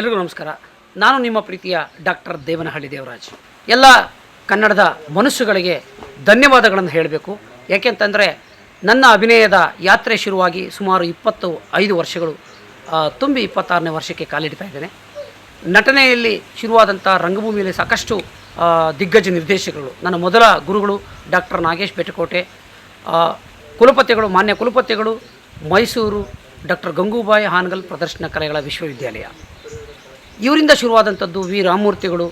ಎಲ್ರಿಗೂ ನಮಸ್ಕಾರ. ನಾನು ನಿಮ್ಮ ಪ್ರೀತಿಯ ಡಾಕ್ಟರ್ ದೇವನಹಳ್ಳಿ ದೇವರಾಜ್. ಎಲ್ಲ ಕನ್ನಡದ ಮನಸ್ಸುಗಳಿಗೆ ಧನ್ಯವಾದಗಳನ್ನು ಹೇಳಬೇಕು. ಯಾಕೆಂತಂದರೆ ನನ್ನ ಅಭಿನಯದ ಯಾತ್ರೆ ಶುರುವಾಗಿ ಸುಮಾರು ಇಪ್ಪತ್ತು ಐದು ವರ್ಷಗಳು ತುಂಬಿ ಇಪ್ಪತ್ತಾರನೇ ವರ್ಷಕ್ಕೆ ಕಾಲಿಡ್ತಾ ಇದ್ದೇನೆ. ನಟನೆಯಲ್ಲಿ ಶುರುವಾದಂಥ ರಂಗಭೂಮಿಯಲ್ಲಿ ಸಾಕಷ್ಟು ದಿಗ್ಗಜ ನಿರ್ದೇಶಕರು ನನ್ನ ಮೊದಲ ಗುರುಗಳು ಡಾಕ್ಟರ್ ನಾಗೇಶ್ ಬೆಟ್ಟಕೋಟೆ ಕುಲಪತಿಗಳು, ಮಾನ್ಯ ಕುಲಪತಿಗಳು, ಮೈಸೂರು ಡಾಕ್ಟರ್ ಗಂಗೂಬಾಯಿ ಹಾನಗಲ್ ಪ್ರದರ್ಶನ ಕಲೆಗಳ ವಿಶ್ವವಿದ್ಯಾಲಯ. ಇವರಿಂದ ಶುರುವಾದಂಥದ್ದು ವಿ ರಾಮಮೂರ್ತಿಗಳು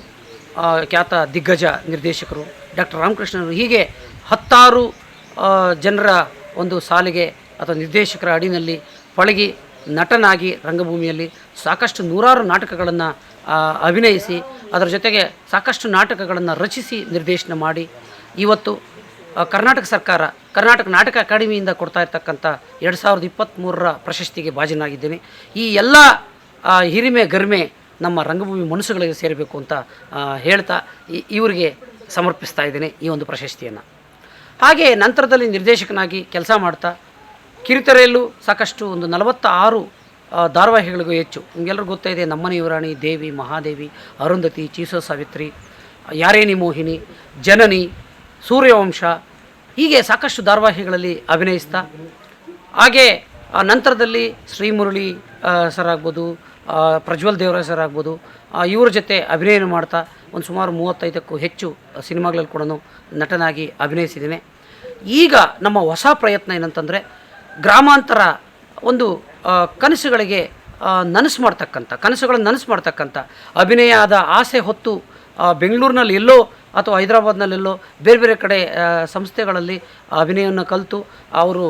ಖ್ಯಾತ ದಿಗ್ಗಜ ನಿರ್ದೇಶಕರು ಡಾಕ್ಟರ್ ರಾಮಕೃಷ್ಣರು ಹೀಗೆ ಹತ್ತಾರು ಜನರ ಒಂದು ಸಾಲಿಗೆ ಅಥವಾ ನಿರ್ದೇಶಕರ ಅಡಿನಲ್ಲಿ ಪಳಗಿ ನಟನಾಗಿ ರಂಗಭೂಮಿಯಲ್ಲಿ ಸಾಕಷ್ಟು ನೂರಾರು ನಾಟಕಗಳನ್ನು ಅಭಿನಯಿಸಿ, ಅದರ ಜೊತೆಗೆ ಸಾಕಷ್ಟು ನಾಟಕಗಳನ್ನು ರಚಿಸಿ ನಿರ್ದೇಶನ ಮಾಡಿ. ಇವತ್ತು ಕರ್ನಾಟಕ ಸರ್ಕಾರ, ಕರ್ನಾಟಕ ನಾಟಕ ಅಕಾಡೆಮಿಯಿಂದ ಕೊಡ್ತಾ ಇರ್ತಕ್ಕಂಥ ಎರಡು ಸಾವಿರದ ಇಪ್ಪತ್ತ್ಮೂರರ ಪ್ರಶಸ್ತಿಗೆ ಭಾಜನಾಗಿದ್ದೇನೆ ಈ ಎಲ್ಲ ಹಿರಿಮೆ, ಗರಿಮೆ ನಮ್ಮ ರಂಗಭೂಮಿ ಮನಸ್ಸುಗಳಿಗೆ ಸೇರಬೇಕು ಅಂತ ಹೇಳ್ತಾ ಇವರಿಗೆ ಸಮರ್ಪಿಸ್ತಾ ಇದ್ದೀನಿ ಈ ಒಂದು ಪ್ರಶಸ್ತಿಯನ್ನು. ಹಾಗೆ ನಂತರದಲ್ಲಿ ನಿರ್ದೇಶಕನಾಗಿ ಕೆಲಸ ಮಾಡ್ತಾ, ಕಿರುತೆರೆಯಲ್ಲೂ ಸಾಕಷ್ಟು ಒಂದು ನಲವತ್ತ ಆರು ಧಾರಾವಾಹಿಗಳಿಗೂ ಹೆಚ್ಚು. ನಿಮಗೆಲ್ಲರಿಗೂ ಗೊತ್ತಾಯಿದೆ ನಮ್ಮನೆ ಯುವರಾಣಿ ದೇವಿ, ಮಹಾದೇವಿ, ಅರುಂಧತಿ, ಚೀಸೋ ಸಾವಿತ್ರಿ, ಯಾರೇನಿ ಮೋಹಿನಿ, ಜನನಿ, ಸೂರ್ಯವಂಶ, ಹೀಗೆ ಸಾಕಷ್ಟು ಧಾರಾವಾಹಿಗಳಲ್ಲಿ ಅಭಿನಯಿಸ್ತಾ, ಹಾಗೆ, ಆ, ನಂತರದಲ್ಲಿ ಶ್ರೀಮುರಳಿ ಸರ್ ಆಗ್ಬೋದು ಪ್ರಜ್ವಲ್ ದೇವರಾಜ್ ಸರ್ ಆಗ್ಬೋದು ಇವ್ರ ಜೊತೆ ಅಭಿನಯ ಮಾಡ್ತಾ ಒಂದು ಸುಮಾರು ಮೂವತ್ತೈದಕ್ಕೂ ಹೆಚ್ಚು ಸಿನಿಮಾಗಳಲ್ಲಿ ಕೂಡ ನಟನಾಗಿ ಅಭಿನಯಿಸಿದ್ದೇನೆ. ಈಗ ನಮ್ಮ ಹೊಸ ಪ್ರಯತ್ನ ಏನಂತಂದರೆ ಗ್ರಾಮಾಂತರ ಒಂದು ಕನಸುಗಳಿಗೆ ನನಸು ಮಾಡ್ತಕ್ಕಂಥ, ಕನಸುಗಳನ್ನು ನನಸು ಮಾಡ್ತಕ್ಕಂಥ, ಅಭಿನಯ ಆದ ಆಸೆ ಹೊತ್ತು ಬೆಂಗಳೂರಿನಲ್ಲಿ ಎಲ್ಲೋ ಅಥವಾ ಹೈದರಾಬಾದ್ನಲ್ಲೆಲ್ಲೋ ಬೇರೆ ಬೇರೆ ಕಡೆ ಸಂಸ್ಥೆಗಳಲ್ಲಿ ಅಭಿನಯವನ್ನು ಕಲಿತು, ಅವರು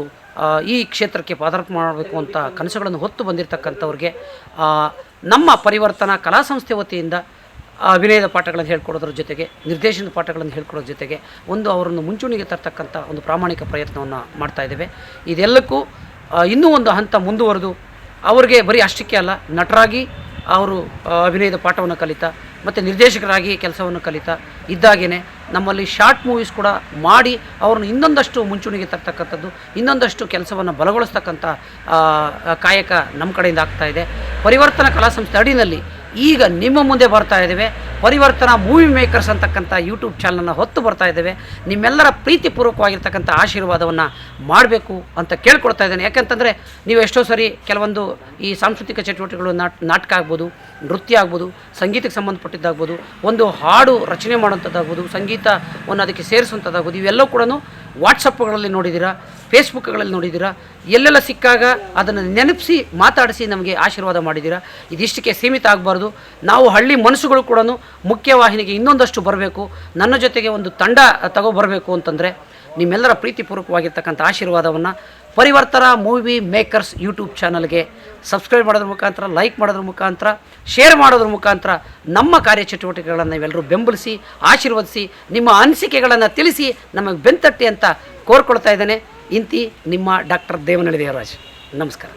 ಈ ಕ್ಷೇತ್ರಕ್ಕೆ ಪಾದಾರ್ಪಣೆ ಮಾಡಬೇಕು ಅಂತ ಕನಸುಗಳನ್ನು ಹೊತ್ತು ಬಂದಿರತಕ್ಕಂಥವ್ರಿಗೆ ನಮ್ಮ ಪರಿವರ್ತನಾ ಕಲಾ ಸಂಸ್ಥೆ ವತಿಯಿಂದ ಅಭಿನಯದ ಪಾಠಗಳನ್ನು ಹೇಳ್ಕೊಡೋದ್ರ ಜೊತೆಗೆ, ನಿರ್ದೇಶನದ ಪಾಠಗಳನ್ನು ಹೇಳ್ಕೊಡೋದ್ರ ಜೊತೆಗೆ ಒಂದು ಅವರನ್ನು ಮುಂಚೂಣಿಗೆ ತರ್ತಕ್ಕಂಥ ಒಂದು ಪ್ರಾಮಾಣಿಕ ಪ್ರಯತ್ನವನ್ನು ಮಾಡ್ತಾ ಇದ್ದೇವೆ. ಇದೆಲ್ಲಕ್ಕೂ ಇನ್ನೂ ಒಂದು ಹಂತ ಮುಂದುವರೆದು, ಅವರಿಗೆ ಬರೀ ಅಷ್ಟಕ್ಕೆ ಅಲ್ಲ, ನಟರಾಗಿ ಅವರು ಅಭಿನಯದ ಪಾಠವನ್ನು ಕಲಿತಾ ಮತ್ತು ನಿರ್ದೇಶಕರಾಗಿ ಕೆಲಸವನ್ನು ಕಲಿತಾ ಇದ್ದಾಗೇ ನಮ್ಮಲ್ಲಿ ಶಾರ್ಟ್ ಮೂವೀಸ್ ಕೂಡ ಮಾಡಿ ಅವ್ರನ್ನ ಇನ್ನೊಂದಷ್ಟು ಮುಂಚೂಣಿಗೆ ತರ್ತಕ್ಕಂಥದ್ದು, ಇನ್ನೊಂದಷ್ಟು ಕೆಲಸವನ್ನು ಬಲಗೊಳಿಸ್ತಕ್ಕಂಥ ಕಾಯಕ ನಮ್ಮ ಕಡೆಯಿಂದ ಆಗ್ತಾ ಇದೆ. ಪರಿವರ್ತನಾ ಕಲಾ ಸಂಸ್ಥೆ ಅಡಿನಲ್ಲಿ ಈಗ ನಿಮ್ಮ ಮುಂದೆ ಬರ್ತಾ ಇದ್ದೇವೆ ಪರಿವರ್ತನಾ ಮೂವಿ ಮೇಕರ್ಸ್ ಅಂತಕ್ಕಂಥ ಯೂಟ್ಯೂಬ್ ಚಾನಲನ್ನು ಹೊತ್ತು ಬರ್ತಾ ಇದ್ದೇವೆ. ನಿಮ್ಮೆಲ್ಲರ ಪ್ರೀತಿಪೂರ್ವಕವಾಗಿರ್ತಕ್ಕಂಥ ಆಶೀರ್ವಾದವನ್ನು ಮಾಡಬೇಕು ಅಂತ ಕೇಳ್ಕೊಳ್ತಾ ಇದ್ದೇನೆ. ಯಾಕಂತಂದರೆ ನೀವು ಎಷ್ಟೋ ಸರಿ ಕೆಲವೊಂದು ಈ ಸಾಂಸ್ಕೃತಿಕ ಚಟುವಟಿಕೆಗಳು ನಾಟ್, ನಾಟಕ ಆಗ್ಬೋದು, ನೃತ್ಯ ಆಗ್ಬೋದು, ಸಂಗೀತಕ್ಕೆ ಸಂಬಂಧಪಟ್ಟಿದ್ದಾಗ್ಬೋದು, ಒಂದು ಹಾಡು ರಚನೆ ಮಾಡುವಂಥದ್ದಾಗ್ಬೋದು, ಸಂಗೀತವನ್ನು ಅದಕ್ಕೆ ಸೇರಿಸುವಂಥದ್ದಾಗ್ಬೋದು, ಇವೆಲ್ಲವೂ ಕೂಡ ವಾಟ್ಸಪ್ಗಳಲ್ಲಿ ನೋಡಿದ್ದೀರಾ, ಫೇಸ್ಬುಕ್ಗಳಲ್ಲಿ ನೋಡಿದ್ದೀರಾ, ಎಲ್ಲೆಲ್ಲ ಸಿಕ್ಕಾಗ ಅದನ್ನು ನೆನಪಿಸಿ ಮಾತಾಡಿಸಿ ನಮಗೆ ಆಶೀರ್ವಾದ ಮಾಡಿದ್ದೀರಾ. ಇದಿಷ್ಟಕ್ಕೆ ಸೀಮಿತ ಆಗಬಾರ್ದು. ನಾವು ಹಳ್ಳಿ ಮನಸ್ಸುಗಳು ಕೂಡ ಮುಖ್ಯವಾಹಿನಿಗೆ ಇನ್ನೊಂದಷ್ಟು ಬರಬೇಕು. ನನ್ನ ಜೊತೆಗೆ ಒಂದು ತಂಡ ತಗೊಬರಬೇಕು ಅಂತಂದರೆ ನಿಮ್ಮೆಲ್ಲರ ಪ್ರೀತಿಪೂರ್ವಕವಾಗಿರ್ತಕ್ಕಂಥ ಆಶೀರ್ವಾದವನ್ನು ಪರಿವರ್ತನ ಮೂವಿ ಮೇಕರ್ಸ್ ಯೂಟ್ಯೂಬ್ ಚಾನಲ್ಗೆ ಸಬ್ಸ್ಕ್ರೈಬ್ ಮಾಡೋದ್ರ ಮುಖಾಂತರ, ಲೈಕ್ ಮಾಡೋದ್ರ ಮುಖಾಂತರ, ಶೇರ್ ಮಾಡೋದ್ರ ಮುಖಾಂತರ ನಮ್ಮ ಕಾರ್ಯಚಟುವಟಿಕೆಗಳನ್ನು ಇವೆಲ್ಲರೂ ಬೆಂಬಲಿಸಿ, ಆಶೀರ್ವದಿಸಿ, ನಿಮ್ಮ ಅನಿಸಿಕೆಗಳನ್ನು ತಿಳಿಸಿ ನಮಗೆ ಬೆಂತಟ್ಟಿ ಅಂತ ಕೋರ್ಕೊಳ್ತಾ ಇದ್ದೇನೆ. ಇಂತಿ ನಿಮ್ಮ ಡಾಕ್ಟರ್ ದೇವನಳ್ಳಿ ದೇವರಾಜ್. ನಮಸ್ಕಾರ.